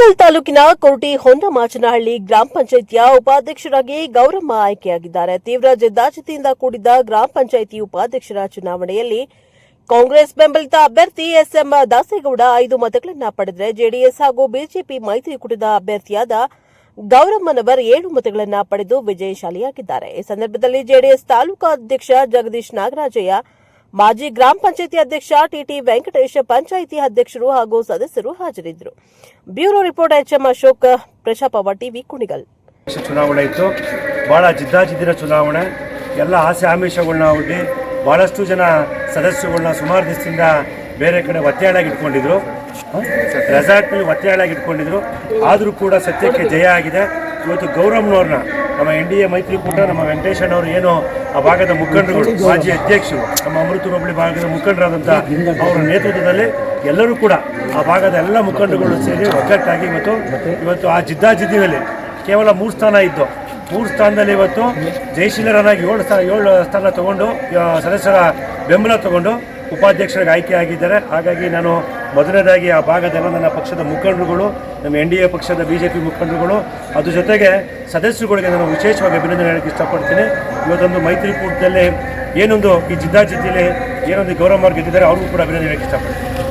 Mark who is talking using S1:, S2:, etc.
S1: ಕುಣಿಗಲ್ ತಾಲೂಕಿನ ಕೋರ್ಟಿ ಹೊನ್ನಮಾಚನಹಳ್ಳಿ ಗ್ರಾಮ ಪಂಚಾಯಿತಿಯ ಉಪಾಧ್ಯಕ್ಷರಾಗಿ ಗೌರಮ್ಮ ಆಯ್ಕೆಯಾಗಿದ್ದಾರೆ. ತೀವ್ರ ಜಿದ್ದಾಜಿದ್ದಿಯಿಂದ ಕೂಡಿದ್ದ ಗ್ರಾಮ ಪಂಚಾಯಿತಿ ಉಪಾಧ್ಯಕ್ಷರ ಚುನಾವಣೆಯಲ್ಲಿ ಕಾಂಗ್ರೆಸ್ ಬೆಂಬಲಿತ ಅಭ್ಯರ್ಥಿ ಎಸ್ಎಂ ದಾಸೇಗೌಡ ಐದು ಮತಗಳನ್ನು ಪಡೆದರೆ ಜೆಡಿಎಸ್ ಹಾಗೂ ಬಿಜೆಪಿ ಮೈತ್ರಿಕೂಟದ ಅಭ್ಯರ್ಥಿಯಾದ ಗೌರಮ್ಮನವರ್ ಏಳು ಮತಗಳನ್ನು ಪಡೆದು ವಿಜಯಶಾಲಿಯಾಗಿದ್ದಾರೆ. ಈ ಸಂದರ್ಭದಲ್ಲಿ ಜೆಡಿಎಸ್ ತಾಲೂಕಾ ಅಧ್ಯಕ್ಷ ಜಗದೀಶ್ ನಾಗರಾಜಯ್ಯ ಮಾಜಿ ಗ್ರಾಮ ಪಂಚಾಯಿತಿ ಅಧ್ಯಕ್ಷ ಟಿಟಿ ವೆಂಕಟೇಶ್, ಪಂಚಾಯಿತಿ ಅಧ್ಯಕ್ಷರು ಹಾಗೂ ಸದಸ್ಯರು ಹಾಜರಿದ್ದರು. ಬ್ಯೂರೋ ರಿಪೋರ್ಟ್ ಎಚ್ಎಂ ಅಶೋಕ್ ಪ್ರಜಾಪವ ಟಿವಿ ಕುಣಿಗಲ್.
S2: ಚುನಾವಣೆ ಇತ್ತು. ಬಹಳ ಜಿದ್ದಾಜಿದ್ದಿನ ಚುನಾವಣೆ. ಎಲ್ಲ ಆಸೆ ಆಮಿಷಗಳನ್ನ ಒಡ್ಡಿ ಬಹಳಷ್ಟು ಜನ ಸದಸ್ಯಗಳನ್ನ ಸುಮಾರು ದಿವಸದಿಂದ ಬೇರೆ ಕಡೆ ಒತ್ತೆಯಾಳಾಗಿ ಇಟ್ಕೊಂಡಿದ್ರು. ರೆಸಾರ್ಟ್ನಲ್ಲಿ ಒತ್ತೆಯಾಳಾಗಿ ಇಟ್ಕೊಂಡಿದ್ರು. ಆದರೂ ಕೂಡ ಸತ್ಯಕ್ಕೆ ಜಯ ಆಗಿದೆ. ಇವತ್ತು ಗೌರಮ್ನವ್ರನ್ನ ನಮ್ಮ ಎನ್ ಡಿ ಎ ಮೈತ್ರಿಕೂಟ ನಮ್ಮ ವೆಂಕಟೇಶಣ್ಣವರು ಏನು ಆ ಭಾಗದ ಮುಖಂಡರುಗಳು ಮಾಜಿ ಅಧ್ಯಕ್ಷರು ನಮ್ಮ ಅಮೃತ ಹೋಬಳಿ ಭಾಗದ ಮುಖಂಡರಾದಂಥ ಅವರ ನೇತೃತ್ವದಲ್ಲಿ ಎಲ್ಲರೂ ಕೂಡ ಆ ಭಾಗದ ಎಲ್ಲ ಮುಖಂಡರುಗಳು ಸೇರಿ ಒಗ್ಗಟ್ಟಾಗಿ ಇವತ್ತು ಇವತ್ತು ಆ ಜಿದ್ದಾಜಿದ್ದಿನಲ್ಲಿ ಕೇವಲ ಮೂರು ಸ್ಥಾನ ಇದ್ದು ಮೂರು ಸ್ಥಾನದಲ್ಲಿ ಇವತ್ತು ಜಯಶೀಲರನ್ನಾಗಿ ಏಳು ಸ್ಥಾನ ಏಳು ಸ್ಥಾನ ತಗೊಂಡು ಸದಸ್ಯರ ಬೆಂಬಲ ತಗೊಂಡು ಉಪಾಧ್ಯಕ್ಷರಾಗಿ ಆಯ್ಕೆಯಾಗಿದ್ದಾರೆ. ಹಾಗಾಗಿ ನಾನು ಮೊದಲನೇದಾಗಿ ಆ ಭಾಗದೆಲ್ಲ ನನ್ನ ಪಕ್ಷದ ಮುಖಂಡರುಗಳು, ನಮ್ಮ ಎನ್ ಡಿ ಎ ಪಕ್ಷದ ಬಿ ಜೆ ಪಿ ಮುಖಂಡರುಗಳು, ಅದ್ರ ಜೊತೆಗೆ ಸದಸ್ಯರುಗಳಿಗೆ ನಾನು ವಿಶೇಷವಾಗಿ ಅಭಿನಂದನೆ ಹೇಳಕ್ಕೆ ಇಷ್ಟಪಡ್ತೀನಿ. ಇವತ್ತೊಂದು ಮೈತ್ರಿಕೂಟದಲ್ಲಿ ಏನೊಂದು ಈ ಜಿದ್ದಾಜಿದ್ದಿಲಿ ಏನೊಂದು ಗೌರವ ಗೆದ್ದಿದ್ದಾರೆ ಅವ್ರಿಗೂ ಕೂಡ ಅಭಿನಂದನೆ ಹೇಳಕ್ಕೆ ಇಷ್ಟಪಡ್ತೀನಿ.